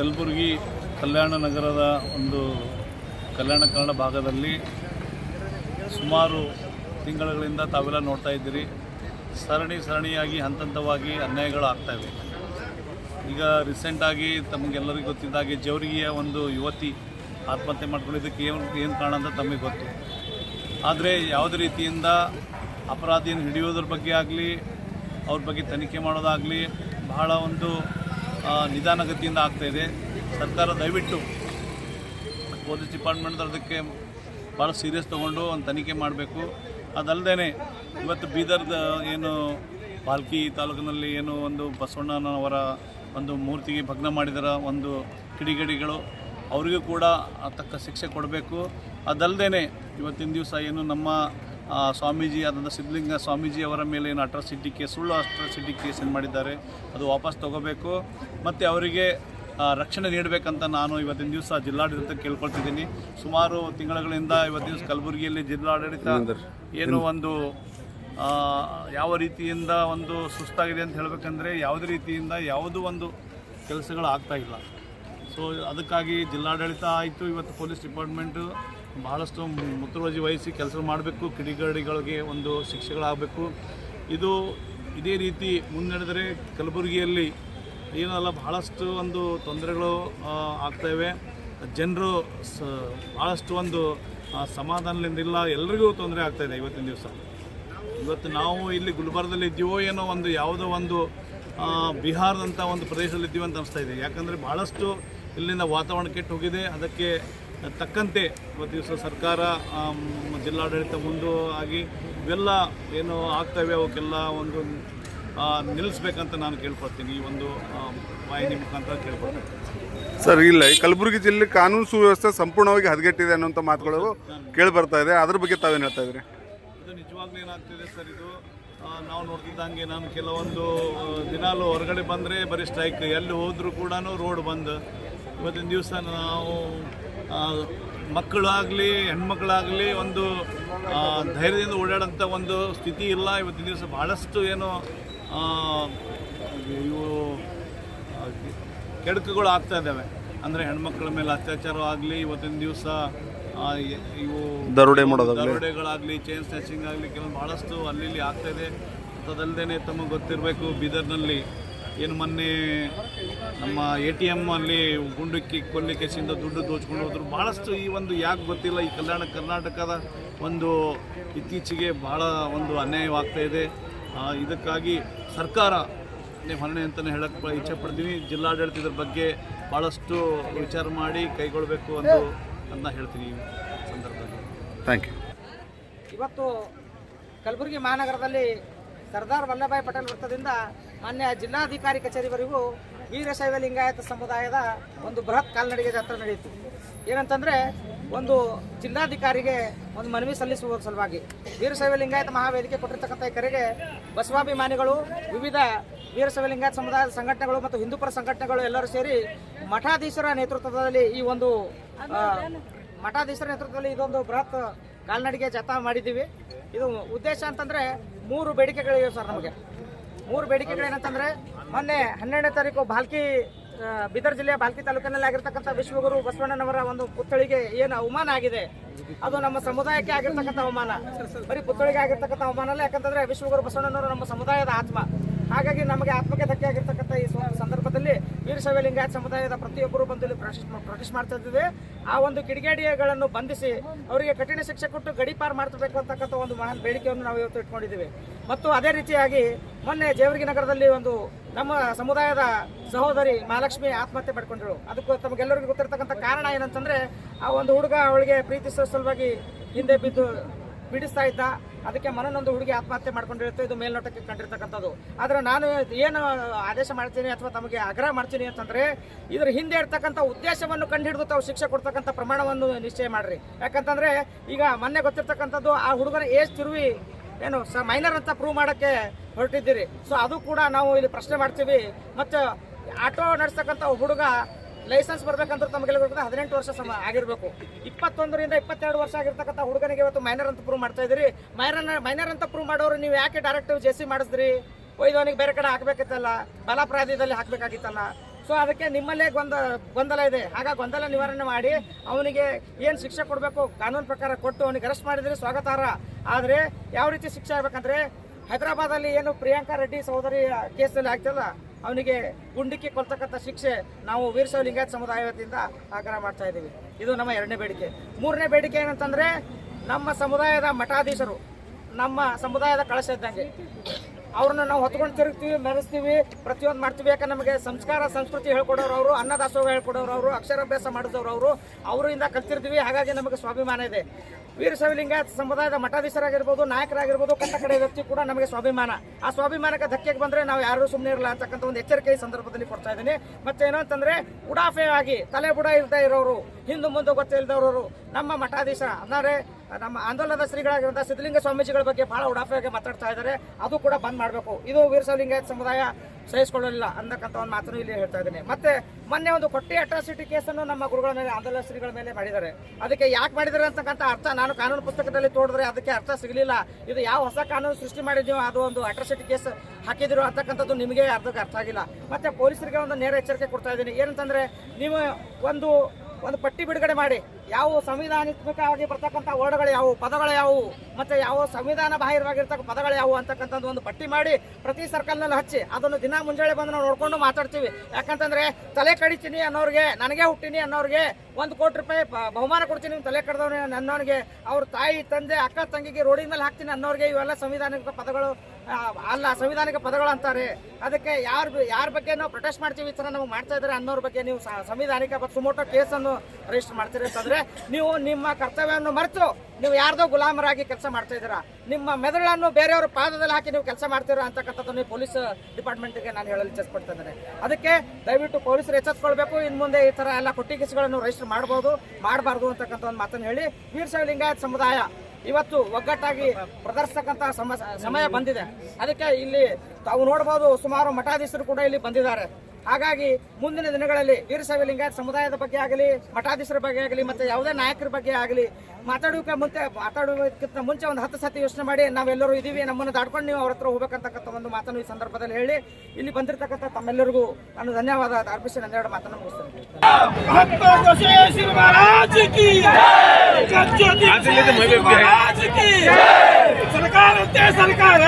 ಕಲಬುರಗಿ ಕಲ್ಯಾಣ ನಗರದ ಒಂದು ಕಲ್ಯಾಣ ಕನ್ನಡ ಭಾಗದಲ್ಲಿ ಸುಮಾರು ತಿಂಗಳುಗಳಿಂದ ತಾವೆಲ್ಲ ನೋಡ್ತಾ ಇದ್ದೀರಿ. ಸರಣಿ ಸರಣಿಯಾಗಿ ಹಂತ ಹಂತವಾಗಿ ಅನ್ಯಾಯಗಳು ಆಗ್ತಾಯಿವೆ ಈಗ ರೀಸೆಂಟಾಗಿ ತಮಗೆಲ್ಲರಿಗೂ ಗೊತ್ತಿದ್ದಾಗೆ ಜವರಿಗೆಯ ಒಂದು ಯುವತಿ ಆತ್ಮಹತ್ಯೆ ಮಾಡ್ಕೊಂಡಿದ್ದಕ್ಕೆ ಏನು ಏನು ಕಾರಣ ಅಂತ ತಮಗೆ ಗೊತ್ತು. ಆದರೆ ಯಾವುದೇ ರೀತಿಯಿಂದ ಅಪರಾಧಿಯನ್ನು ಹಿಡಿಯೋದ್ರ ಬಗ್ಗೆ ಆಗಲಿ, ಅವ್ರ ಬಗ್ಗೆ ತನಿಖೆ ಮಾಡೋದಾಗಲಿ ಬಹಳ ಒಂದು ನಿಧಾನಗತಿಯಿಂದ ಆಗ್ತಾಯಿದೆ ಸರ್ಕಾರ ದಯವಿಟ್ಟು ಪೊಲೀಸ್ ಡಿಪಾರ್ಟ್ಮೆಂಟ್ ಅದಕ್ಕೆ ಭಾಳ ಸೀರಿಯಸ್ ತೊಗೊಂಡು ಒಂದು ತನಿಖೆ ಮಾಡಬೇಕು. ಅದಲ್ಲದೆ ಇವತ್ತು ಬೀದರ್ದ ಏನು ಪಾಲ್ಕಿ ತಾಲೂಕಿನಲ್ಲಿ ಏನು ಒಂದು ಬಸವಣ್ಣನವರ ಒಂದು ಮೂರ್ತಿಗೆ ಭಗ್ನ ಮಾಡಿದರ ಒಂದು ಕಿಡಿಗಡಿಗಳು, ಅವರಿಗೂ ಕೂಡ ತಕ್ಕ ಶಿಕ್ಷೆ ಕೊಡಬೇಕು. ಅದಲ್ಲದೆ ಇವತ್ತಿನ ದಿವಸ ಏನು ನಮ್ಮ ಸ್ವಾಮೀಜಿ ಆದಂಥ ಸಿದ್ಧಲಿಂಗ ಸ್ವಾಮೀಜಿ ಅವರ ಮೇಲೆ ಏನು ಅಟ್ರಾಸಿಟಿ ಕೇಸ್ ಸುಳ್ಳು ಅಟ್ರಾಸಿಟಿ ಕೇಸ್ ಏನು ಮಾಡಿದ್ದಾರೆ ಅದು ವಾಪಸ್ ತಗೋಬೇಕು. ಮತ್ತು ಅವರಿಗೆ ರಕ್ಷಣೆ ನೀಡಬೇಕಂತ ನಾನು ಇವತ್ತಿನ ದಿವಸ ಜಿಲ್ಲಾಡಳಿತ ಕೇಳ್ಕೊಳ್ತಿದ್ದೀನಿ. ಸುಮಾರು ತಿಂಗಳುಗಳಿಂದ ಇವತ್ತಿನ ದಿವಸ ಕಲಬುರಗಿಯಲ್ಲಿ ಜಿಲ್ಲಾಡಳಿತ ಏನು ಒಂದು ಯಾವ ರೀತಿಯಿಂದ ಒಂದು ಸುಸ್ತಾಗಿದೆ ಅಂತ ಹೇಳಬೇಕಂದ್ರೆ ಯಾವುದೇ ರೀತಿಯಿಂದ ಯಾವುದೂ ಒಂದು ಕೆಲಸಗಳು ಆಗ್ತಾ ಇಲ್ಲ. ಸೊ ಅದಕ್ಕಾಗಿ ಜಿಲ್ಲಾಡಳಿತ ಆಯಿತು ಇವತ್ತು ಪೊಲೀಸ್ ಡಿಪಾರ್ಟ್ಮೆಂಟು ಬಹಳಷ್ಟು ಮುತುವರ್ಜಿ ವಹಿಸಿ ಕೆಲಸ ಮಾಡಬೇಕು ಕಿಡಿಗಡಿಗಳಿಗೆ ಒಂದು ಶಿಕ್ಷೆಗಳಾಗಬೇಕು. ಇದು ಇದೇ ರೀತಿ ಮುನ್ನಡೆದರೆ ಕಲಬುರಗಿಯಲ್ಲಿ ಏನಲ್ಲ ಬಹಳಷ್ಟು ಒಂದು ತೊಂದರೆಗಳು ಆಗ್ತಾಯಿವೆ ಜನರು ಸ ಭಾಳಷ್ಟು ಒಂದು ಆ, ಸಮಾಧಾನದಿಂದ ಇಲ್ಲ ಎಲ್ರಿಗೂ ತೊಂದರೆ ಆಗ್ತಾಯಿದೆ ಇವತ್ತಿನ ದಿವಸ. ಇವತ್ತು ನಾವು ಇಲ್ಲಿ ಗುಲ್ಬರ್ಗದಲ್ಲಿ ಇದ್ದೀವೋ ಏನೋ ಒಂದು ಯಾವುದೋ ಒಂದು ಬಿಹಾರದಂಥ ಒಂದು ಪ್ರದೇಶದಲ್ಲಿ ಇದ್ದೀವಿ ಅಂತ ಅನಿಸ್ತಾ ಇದೆ. ಯಾಕಂದರೆ ಭಾಳಷ್ಟು ಇಲ್ಲಿಂದ ವಾತಾವರಣ ಕೆಟ್ಟು ಹೋಗಿದೆ. ಅದಕ್ಕೆ ತಕ್ಕಂತೆ ಇವತ್ತು ದಿವಸ ಸರ್ಕಾರ ಜಿಲ್ಲಾಡಳಿತ ಮುಂದು ಆಗಿ ಇವೆಲ್ಲ ಏನು ಆಗ್ತವೆ ಅವಕ್ಕೆಲ್ಲ ಒಂದು ನಿಲ್ಲಿಸ್ಬೇಕಂತ ನಾನು ಕೇಳ್ಕೊಳ್ತೀನಿ. ಈ ಒಂದು ವಾಹಿನಿ ಮುಖಾಂತರ ಕೇಳ್ಕೊಳ್ತೀನಿ. ಸರ್ ಇಲ್ಲ ಈ ಕಲಬುರಗಿ ಜಿಲ್ಲೆ ಕಾನೂನು ಸುವ್ಯವಸ್ಥೆ ಸಂಪೂರ್ಣವಾಗಿ ಹದಗೆಟ್ಟಿದೆ ಅನ್ನೋಂಥ ಮಾತುಗಳು ಕೇಳಿ ಬರ್ತಾ ಇದೆ. ಅದ್ರ ಬಗ್ಗೆ ತಾವೇನು ಹೇಳ್ತಾ ಇದ್ರಿ ಇದು ನಿಜವಾಗ್ಲೂ ಏನಾಗ್ತಿದೆ ಸರ್ ಇದು? ನಾವು ನೋಡ್ತಿದ್ದಂಗೆ ನಾನು ಕೆಲವೊಂದು ದಿನಾಲು ಹೊರಗಡೆ ಬಂದರೆ ಬರೀ ಸ್ಟ್ರೈಕ್ ಎಲ್ಲಿ ಹೋದರೂ ಕೂಡ ರೋಡ್ ಬಂದು. ಇವತ್ತಿನ ದಿವಸ ನಾವು ಮಕ್ಕಳಾಗಲಿ ಹೆಣ್ಮಕ್ಳಾಗಲಿ ಒಂದು ಧೈರ್ಯದಿಂದ ಓಡಾಡೋಂಥ ಒಂದು ಸ್ಥಿತಿ ಇಲ್ಲ. ಇವತ್ತಿನ ದಿವಸ ಭಾಳಷ್ಟು ಏನು ಇವು ಕೆಡಕುಗಳು ಆಗ್ತಾ ಇದ್ದಾವೆ. ಅಂದರೆ ಹೆಣ್ಮಕ್ಳ ಮೇಲೆ ಅತ್ಯಾಚಾರ ಆಗಲಿ ಇವತ್ತಿನ ದಿವಸ ಇವು ದರೋಡೆ ಮಾಡೋದಾಗ್ಲಿ. ದರೋಡೆಗಳಾಗಲಿ ಚೈನ್ ಸ್ನ್ಯಾಚಿಂಗ್ ಆಗಲಿ ಕೆಲವು ಭಾಳಷ್ಟು ಅಲ್ಲಿ ಇದೆ. ಅದಲ್ಲದೆ ತಮಗೆ ಗೊತ್ತಿರಬೇಕು ಬೀದರ್ನಲ್ಲಿ. ಏನು ಮೊನ್ನೆ ನಮ್ಮ ಎ ಟಿ ಎಮ್ಮಲ್ಲಿ ಗುಂಡುಕ್ಕಿ ಕೊಲ್ಲಿ ಕೇಸಿಂದ ದುಡ್ಡು ದೋಚ್ಕೊಂಡು ಹೋದ್ರು. ಭಾಳಷ್ಟು ಈ ಒಂದು ಯಾಕೆ ಗೊತ್ತಿಲ್ಲ ಈ ಕಲ್ಯಾಣ ಕರ್ನಾಟಕದ ಒಂದು ಇತ್ತೀಚೆಗೆ ಭಾಳ ಒಂದು ಅನ್ಯಾಯವಾಗ್ತಾ ಇದೆ. ಇದಕ್ಕಾಗಿ ಸರ್ಕಾರ ಹೊಣೆ ಅಂತಲೇ ಹೇಳಕ್ಕೆ ಇಚ್ಛೆ ಪಡ್ತೀನಿ. ಜಿಲ್ಲಾಡಳಿತ ಇದ್ರ ಬಗ್ಗೆ ಭಾಳಷ್ಟು ವಿಚಾರ ಮಾಡಿ ಕೈಗೊಳ್ಳಬೇಕು ಅಂತ ಅಂತ ಹೇಳ್ತೀನಿ ಈ ಸಂದರ್ಭದಲ್ಲಿ. ಥ್ಯಾಂಕ್ ಯು ಇವತ್ತು ಕಲಬುರಗಿ ಮಹಾನಗರದಲ್ಲಿ ಸರ್ದಾರ್ ವಲ್ಲಭಾಯ್ ಪಟೇಲ್ ವೃತ್ತದಿಂದ ಮಾನ್ಯ ಜಿಲ್ಲಾಧಿಕಾರಿ ಕಚೇರಿವರೆಗೂ ವೀರಶೈವ ಲಿಂಗಾಯತ ಸಮುದಾಯದ ಒಂದು ಬೃಹತ್ ಕಾಲ್ನಡಿಗೆ ಜಾತ್ರೆ ನಡೆಯಿತು. ಏನಂತಂದ್ರೆ ಒಂದು ಜಿಲ್ಲಾಧಿಕಾರಿಗೆ ಒಂದು ಮನವಿ ಸಲ್ಲಿಸುವ ಸಲುವಾಗಿ ವೀರಶೈವ ಲಿಂಗಾಯತ ಮಹಾವೇದಿಕೆ ಕೊಟ್ಟಿರ್ತಕ್ಕಂಥ ಈ ಕರೆಗೆ ಬಸವಾಭಿಮಾನಿಗಳು, ವಿವಿಧ ವೀರಶೈವ ಲಿಂಗಾಯತ ಸಮುದಾಯದ ಸಂಘಟನೆಗಳು ಮತ್ತು ಹಿಂದೂಪರ ಸಂಘಟನೆಗಳು ಎಲ್ಲರೂ ಸೇರಿ ಮಠಾಧೀಶರ ನೇತೃತ್ವದಲ್ಲಿ ಈ ಒಂದು ಮಠಾಧೀಶರ ನೇತೃತ್ವದಲ್ಲಿ ಇದೊಂದು ಬೃಹತ್ ಕಾಲ್ನಡಿಗೆ ಜಾಥಾ ಮಾಡಿದ್ದೀವಿ. ಇದು ಉದ್ದೇಶ ಅಂತಂದ್ರೆ ಮೂರು ಬೇಡಿಕೆಗಳಿವೆ ಸರ್ ನಮಗೆ. ಮೂರು ಬೇಡಿಕೆಗಳೇನಂತಂದ್ರೆ ಮೊನ್ನೆ ಹನ್ನೆರಡನೇ ತಾರೀಕು ಬಾಲ್ಕಿ ಬೀದರ್ ಜಿಲ್ಲೆಯ ಬಾಲ್ಕಿ ತಾಲೂಕಿನಲ್ಲಿ ಆಗಿರ್ತಕ್ಕಂಥ ವಿಶ್ವಗುರು ಬಸವಣ್ಣನವರ ಒಂದು ಪುತ್ಥಳಿಗೆ ಏನು ಅವಮಾನ ಆಗಿದೆ? ಅದು ನಮ್ಮ ಸಮುದಾಯಕ್ಕೆ ಆಗಿರ್ತಕ್ಕಂಥ ಅವಮಾನ. ಬರೀ ಪುತ್ಥಳಿಗೆ ಆಗಿರ್ತಕ್ಕಂಥ ಅವಮಾನ ಅಲ್ಲ, ಯಾಕಂತಂದ್ರೆ ವಿಶ್ವಗುರು ಬಸವಣ್ಣನವರು ನಮ್ಮ ಸಮುದಾಯದ ಆತ್ಮ. ಹಾಗಾಗಿ ನಮಗೆ ಆತ್ಮಕ್ಕೆ ಧಕ್ಕೆ ಆಗಿರ್ತಕ್ಕಂಥ ಈ ಸಂದರ್ಭದಲ್ಲಿ ವೀರಶೈವ ಲಿಂಗಾಯತ ಸಮುದಾಯದ ಪ್ರತಿಯೊಬ್ಬರು ಬಂದು ಇಲ್ಲಿ ಪ್ರೊಟೆಸ್ಟ್ ಮಾಡ್ತಾ ಇದ್ದೇವೆ ಆ ಒಂದು ಕಿಡಿಗೇಡಿಗಳನ್ನು ಬಂಧಿಸಿ ಅವರಿಗೆ ಕಠಿಣ ಶಿಕ್ಷೆ ಕೊಟ್ಟು ಗಡಿಪಾರು ಮಾಡ್ತಬೇಕು ಅಂತಕ್ಕಂಥ ಒಂದು ಮಹಾನ್ ಬೇಡಿಕೆಯನ್ನು ನಾವು ಇವತ್ತು ಇಟ್ಕೊಂಡಿದ್ದೀವಿ. ಮತ್ತು ಅದೇ ರೀತಿಯಾಗಿ ಮೊನ್ನೆ ಜೇವರ್ಗಿ ನಗರದಲ್ಲಿ ಒಂದು ನಮ್ಮ ಸಮುದಾಯದ ಸಹೋದರಿ ಮಹಾಲಕ್ಷ್ಮಿ ಆತ್ಮಹತ್ಯೆ ಪಡ್ಕೊಂಡ್ರು. ಅದಕ್ಕೂ ತಮಗೆಲ್ಲರಿಗೂ ಗೊತ್ತಿರತಕ್ಕಂಥ ಕಾರಣ ಏನಂತಂದ್ರೆ, ಆ ಒಂದು ಹುಡುಗ ಅವಳಿಗೆ ಪ್ರೀತಿಸುವ ಸಲುವಾಗಿ ಹಿಂದೆ ಬಿದ್ದು ಬಿಡಿಸ್ತಾ ಇದ್ದ. ಅದಕ್ಕೆ ಮನನೊಂದು ಹುಡುಗಿ ಆತ್ಮಹತ್ಯೆ ಮಾಡ್ಕೊಂಡಿರುತ್ತೆ ಇದು ಮೇಲ್ನೋಟಕ್ಕೆ ಕಂಡಿರ್ತಕ್ಕಂಥದ್ದು. ಆದರೆ ನಾನು ಏನು ಆದೇಶ ಮಾಡ್ತೀನಿ ಅಥವಾ ತಮಗೆ ಆಗ್ರಹ ಮಾಡ್ತೀನಿ ಅಂತಂದರೆ, ಇದ್ರ ಹಿಂದೆ ಇರ್ತಕ್ಕಂಥ ಉದ್ದೇಶವನ್ನು ಕಂಡುಹಿಡಿದು ತಾವು ಶಿಕ್ಷೆ ಕೊಡ್ತಕ್ಕಂಥ ಪ್ರಮಾಣವನ್ನು ನಿಶ್ಚಯ ಮಾಡ್ರಿ. ಯಾಕಂತಂದರೆ, ಈಗ ಮೊನ್ನೆ ಗೊತ್ತಿರ್ತಕ್ಕಂಥದ್ದು ಆ ಹುಡುಗನ ಏಜ್ ತಿರುವಿ, ಏನು ಸ ಮೈನರ್ ಅಂತ ಪ್ರೂವ್ ಮಾಡೋಕ್ಕೆ ಹೊರಟಿದ್ದೀರಿ. ಸೊ ಅದು ಕೂಡ ನಾವು ಇಲ್ಲಿ ಪ್ರಶ್ನೆ ಮಾಡ್ತೀವಿ. ಮತ್ತು ಆಟೋ ನಡೆಸ್ತಕ್ಕಂಥ ಹುಡುಗ ಲೈಸೆನ್ಸ್ ಬರ್ಬೇಕಂದ್ರೆ ಗೊತ್ತಿದೆ ಹದಿನೆಂಟು ವರ್ಷ ಸಮ ಆಗಿರಬೇಕು. ಇಪ್ಪತ್ತೊಂದರಿಂದ ಇಪ್ಪತ್ತೆರಡು ವರ್ಷ ಆಗಿರ್ತಕ್ಕಂಥ ಹುಡುಗನಿಗೆ ಇವತ್ತು ಮೈನರ್ ಅಂತ ಪ್ರೂವ್ ಮಾಡ್ತಾ ಇದ್ರಿ ಮೈನರ್ ಮೈನರ್ ಅಂತ ಪ್ರೂವ್ ಮಾಡೋರು ನೀವು ಯಾಕೆ ಡೈರೆಕ್ಟ್ ಜೆ ಸಿ ಮಾಡಿಸ್ರಿ ಒಯ್ದವನಿಗೆ ಬೇರೆ ಕಡೆ ಹಾಕ್ಬೇಕಿತ್ತಲ್ಲ? ಬಲಾಪರಾಧದಲ್ಲಿ ಹಾಕಬೇಕಾಗಿತ್ತಲ್ಲ? ಸೊ ಅದಕ್ಕೆ ನಿಮ್ಮಲ್ಲೇ ಗೊಂದ ಗೊಂದಲ ಇದೆ. ಆಗ ಗೊಂದಲ ನಿವಾರಣೆ ಮಾಡಿ ಅವನಿಗೆ ಏನು ಶಿಕ್ಷೆ ಕೊಡಬೇಕು? ಕಾನೂನು ಪ್ರಕಾರ ಕೊಟ್ಟು ಅವನಿಗೆ ಅರೆಸ್ಟ್ ಮಾಡಿದರೆ ಸ್ವಾಗತಾರ ಆದರೆ ಯಾವ ರೀತಿ ಶಿಕ್ಷೆ ಆಗ್ಬೇಕಂದ್ರೆ ಹೈದರಾಬಾದಲ್ಲಿ ಏನು ಪ್ರಿಯಾಂಕಾ ರೆಡ್ಡಿ ಸಹೋದರಿ ಕೇಸಲ್ಲಿ ಆಗ್ತಲ್ಲ ಅವನಿಗೆ ಗುಂಡಿಕ್ಕಿ ಕೊಲ್ತಕ್ಕಂಥ ಶಿಕ್ಷೆ ನಾವು ವೀರಶೈವ ಲಿಂಗಾಯತ ಸಮುದಾಯ ವತಿಯಿಂದ ಆಗ್ರಹ ಮಾಡ್ತಾ ಇದ್ದೀವಿ. ಇದು ನಮ್ಮ ಎರಡನೇ ಬೇಡಿಕೆ. ಮೂರನೇ ಬೇಡಿಕೆ ಏನಂತಂದರೆ ನಮ್ಮ ಸಮುದಾಯದ ಮಠಾಧೀಶರು, ನಮ್ಮ ಸಮುದಾಯದ ಕಳಶ ಇದ್ದಂಗೆ. ಅವ್ರನ್ನ ನಾವು ಹೊತ್ಕೊಂಡು ತಿರುಗ್ತೀವಿ, ಮೆರೆಸ್ತೀವಿ, ಪ್ರತಿಯೊಂದು ಮಾಡ್ತೀವಿ. ಯಾಕಂದ್ರೆ ನಮಗೆ ಸಂಸ್ಕಾರ, ಸಂಸ್ಕೃತಿ ಹೇಳ್ಕೊಡೋರು ಅವರು, ಅನ್ನದಾಸೋಹ ಹೇಳ್ಕೊಡೋರು ಅವರು, ಅಕ್ಷರಾಭ್ಯಾಸ ಮಾಡಿದವರು ಅವರು. ಅವರಿಂದ ಕಲ್ತಿರ್ತೀವಿ, ಹಾಗಾಗಿ ನಮಗೆ ಸ್ವಾಭಿಮಾನ ಇದೆ. ವೀರ ಲಿಂಗಾಯತ ಸಮುದಾಯದ ಮಠಾಧೀಶರಾಗಿರ್ಬೋದು, ನಾಯಕರಾಗಿರ್ಬೋದು, ಕಟ್ಟ ಕಡೆ ವ್ಯಕ್ತಿ ಕೂಡ ನಮಗೆ ಸ್ವಾಭಿಮಾನ. ಆ ಸ್ವಾಭಿಮಾನಕ್ಕೆ ಧಕ್ಕೆಗೆ ಬಂದರೆ ನಾವು ಯಾರು ಸುಮ್ಮನೆ ಇರಲ್ಲ ಅಂತಕ್ಕಂಥ ಒಂದು ಎಚ್ಚರಿಕೆ ಸಂದರ್ಭದಲ್ಲಿ ಕೊಡ್ತಾ ಇದ್ದೀನಿ. ಮತ್ತೆ ಏನು ಅಂತಂದ್ರೆ ಉಡಾಫೆ ಆಗಿ ತಲೆ ಬುಡ ಇರ್ತಾ ಇರೋರು, ಹಿಂದೂ ಮುಂದೆ ಗೊತ್ತಿಲ್ಲದವರು ನಮ್ಮ ಮಠಾಧೀಶ. ಅಂದರೆ ನಮ್ಮ ಆಂದೋಲನದ ಶ್ರೀಗಳಾಗಿರುವಂತಹ ಸಿದ್ಧಲಿಂಗ ಸ್ವಾಮೀಜಿಗಳ ಬಗ್ಗೆ ಬಹಳ ಉಡಾಫೆಯಾಗಿ ಮಾತಾಡ್ತಾ ಇದ್ದಾರೆ. ಅದು ಕೂಡ ಬಂದ್ ಮಾಡಬೇಕು. ಇದು ವೀರಸಲಿಂಗಾಯತ್ ಸಮುದಾಯ ಸಹಿಸಿಕೊಳ್ಳಲಿಲ್ಲ ಅಂತಕ್ಕಂಥ ಒಂದು ಮಾತನ್ನು ಇಲ್ಲಿ ಹೇಳ್ತಾ ಇದ್ದೀನಿ. ಮತ್ತೆ ಮೊನ್ನೆ ಒಂದು ಕೊಟ್ಟಿ ಅಟ್ರಾಸಿಟಿ ಕೇಸನ್ನು ನಮ್ಮ ಗುರುಗಳ ಮೇಲೆ, ಆಂದೋಲನ ಶ್ರೀಗಳ ಮೇಲೆ ಮಾಡಿದ್ದಾರೆ. ಅದಕ್ಕೆ ಯಾಕೆ ಮಾಡಿದ್ದಾರೆ ಅಂತಕ್ಕಂಥ ಅರ್ಥ ನಾನು ಕಾನೂನು ಪುಸ್ತಕದಲ್ಲಿ ತೋಡಿದ್ರೆ ಅದಕ್ಕೆ ಅರ್ಥ ಸಿಗಲಿಲ್ಲ. ಇದು ಯಾವ ಹೊಸ ಕಾನೂನು ಸೃಷ್ಟಿ ಮಾಡಿದ್ಯೋ ಅದು ಒಂದು ಅಟ್ರಾಸಿಟಿ ಕೇಸ್ ಹಾಕಿದಿರೋ ಅಂತಕ್ಕಂಥದ್ದು ನಿಮಗೆ ಅರ್ಧಕ್ಕೆ ಅರ್ಥ ಆಗಿಲ್ಲ. ಮತ್ತೆ ಪೊಲೀಸರಿಗೆ ಒಂದು ನೇರ ಎಚ್ಚರಿಕೆ ಕೊಡ್ತಾ ಇದ್ದೀನಿ. ಏನಂತಂದ್ರೆ, ನೀವು ಒಂದು ಒಂದು ಪಟ್ಟಿ ಬಿಡುಗಡೆ ಮಾಡಿ. ಯಾವ ಸಂವಿಧಾನಾತ್ಮಕವಾಗಿ ಬರ್ತಕ್ಕಂಥ ವರ್ಡ್ಗಳು ಯಾವುವು, ಪದಗಳು ಯಾವುವು, ಮತ್ತೆ ಯಾವ ಸಂವಿಧಾನ ಬಾಹಿರವಾಗಿರ್ತಕ್ಕ ಪದಗಳು ಯಾವುವು ಅಂತಕ್ಕಂಥದ್ದು ಒಂದು ಪಟ್ಟಿ ಮಾಡಿ ಪ್ರತಿ ಸರ್ಕಲ್ನಲ್ಲಿ ಹಚ್ಚಿ, ಅದನ್ನು ದಿನ ಮುಂಜಾನೆ ಬಂದು ನಾವು ನೋಡ್ಕೊಂಡು ಮಾತಾಡ್ತೀವಿ. ಯಾಕಂತಂದ್ರೆ ತಲೆ ಕಡಿತೀನಿ ಅನ್ನೋರಿಗೆ, ನನಗೆ ಹುಟ್ಟಿನಿ ಅನ್ನೋರಿಗೆ ಒಂದು ಕೋಟಿ ರೂಪಾಯಿ ಬಹುಮಾನ ಕೊಡ್ತೀನಿ ತಲೆ ಕಡ್ದವ್ರೆ ನನ್ನವನಿಗೆ ಅವ್ರ ತಾಯಿ, ತಂದೆ, ಅಕ್ಕ, ತಂಗಿಗೆ ರೋಡಿನ ಮೇಲೆ ಹಾಕ್ತೀನಿ ಅನ್ನೋರಿಗೆ ಇವೆಲ್ಲ ಸಂವಿಧಾನಿಕ ಪದಗಳು ಅಲ್ಲ, ಸಂವಿಧಾನಿಕ ಪದಗಳು ಅಂತಾರೆ. ಅದಕ್ಕೆ ಯಾರ ಯಾರ ಬಗ್ಗೆ ನಾವು ಪ್ರೊಟೆಸ್ಟ್ ಮಾಡ್ತೀವಿ ಈ ಥರ ನಾವು ಮಾಡ್ತಾ ಇದ್ದಾರೆ ಅನ್ನೋರ ಬಗ್ಗೆ ನೀವು ಸಂವಿಧಾನಿಕ ಸುಮೋಟೋ ಕೇಸನ್ನು ರಿಜಿಸ್ಟರ್ ಮಾಡ್ತೀರಿ ಅಂತಂದರೆ ನೀವು ನಿಮ್ಮ ಕರ್ತವ್ಯವನ್ನು ಮರೆತು ನೀವು ಯಾರ್ದೋ ಗುಲಾಮರಾಗಿ ಕೆಲಸ ಮಾಡ್ತಾ ಇದ್ದೀರಾ. ನಿಮ್ಮ ಮೆದುಳನ್ನು ಬೇರೆಯವ್ರ ಪಾದದಲ್ಲಿ ಹಾಕಿ ನೀವು ಕೆಲಸ ಮಾಡ್ತೀರಾ ಅಂತಕ್ಕಂಥದ್ದು ನೀವು ಪೊಲೀಸ್ ಡಿಪಾರ್ಟ್ಮೆಂಟ್ಗೆ ನಾನು ಹೇಳಲು ಇಚ್ಛಿಸ್ಕೊಳ್ತಾ ಇದ್ದೇನೆ. ಅದಕ್ಕೆ ದಯವಿಟ್ಟು ಪೊಲೀಸರು ಎಚ್ಚೆತ್ಕೊಳ್ಬೇಕು. ಇನ್ನು ಮುಂದೆ ಈ ಥರ ಎಲ್ಲ ಕೊಟ್ಟಿಗೆಸ್ಗಳನ್ನು ರಿಜಿಸ್ಟರ್ ಮಾಡ್ಬೋದು, ಮಾಡಬಾರ್ದು ಅಂತಕ್ಕಂಥ ಒಂದು ಮಾತನ್ನು ಹೇಳಿ. ವೀರಶೈವ ಲಿಂಗಾಯತ್ ಸಮುದಾಯ ಇವತ್ತು ಒಗ್ಗಟ್ಟಾಗಿ ಪ್ರದರ್ಶಿಸಕ್ಕಂತ ಸಮ, ಸಮಯ ಬಂದಿದೆ. ಅದಕ್ಕೆ ಇಲ್ಲಿ ತಾವು ನೋಡಬಹುದು ಸುಮಾರು ಮಠಾಧೀಶರು ಕೂಡ ಇಲ್ಲಿ ಬಂದಿದ್ದಾರೆ. ಹಾಗಾಗಿ ಮುಂದಿನ ದಿನಗಳಲ್ಲಿ ವೀರಶೈವ ಲಿಂಗಾಯತ ಸಮುದಾಯದ ಬಗ್ಗೆ ಆಗಲಿ, ಮಠಾಧೀಶರ ಬಗ್ಗೆ ಆಗಲಿ, ಮತ್ತೆ ಯಾವುದೇ ನಾಯಕರ ಬಗ್ಗೆ ಆಗಲಿ ಮಾತಾಡೋಕೆ ಮುಂಚೆ ಮಾತಾಡೋದಕ್ಕಿಂತ ಮುಂಚೆ ಒಂದು ಹತ್ತು ಸತಿ ಯೋಚನೆ ಮಾಡಿ ನಾವೆಲ್ಲರೂ ಇದೀವಿ, ನಮ್ಮನ್ನು ದಾಟ್ಕೊಂಡು ನೀವು ಅವ್ರ ಹತ್ರ ಹೋಗ್ಬೇಕಂತಕ್ಕಂಥ ಒಂದು ಮಾತನ್ನು ಈ ಸಂದರ್ಭದಲ್ಲಿ ಹೇಳಿ, ಇಲ್ಲಿ ಬಂದಿರತಕ್ಕಂಥ ತಮ್ಮೆಲ್ಲರಿಗೂ ನಾನು ಧನ್ಯವಾದ. ಅರ್ಪಿಸಿ ನನ್ನೆರಡು ಮಾತನ್ನು ಮುಗಿಸ್ತೇನೆ. ಸರ್ಕಾರಕ್ಕೆ ಸರ್ಕಾರ ಸರ್ಕಾರ.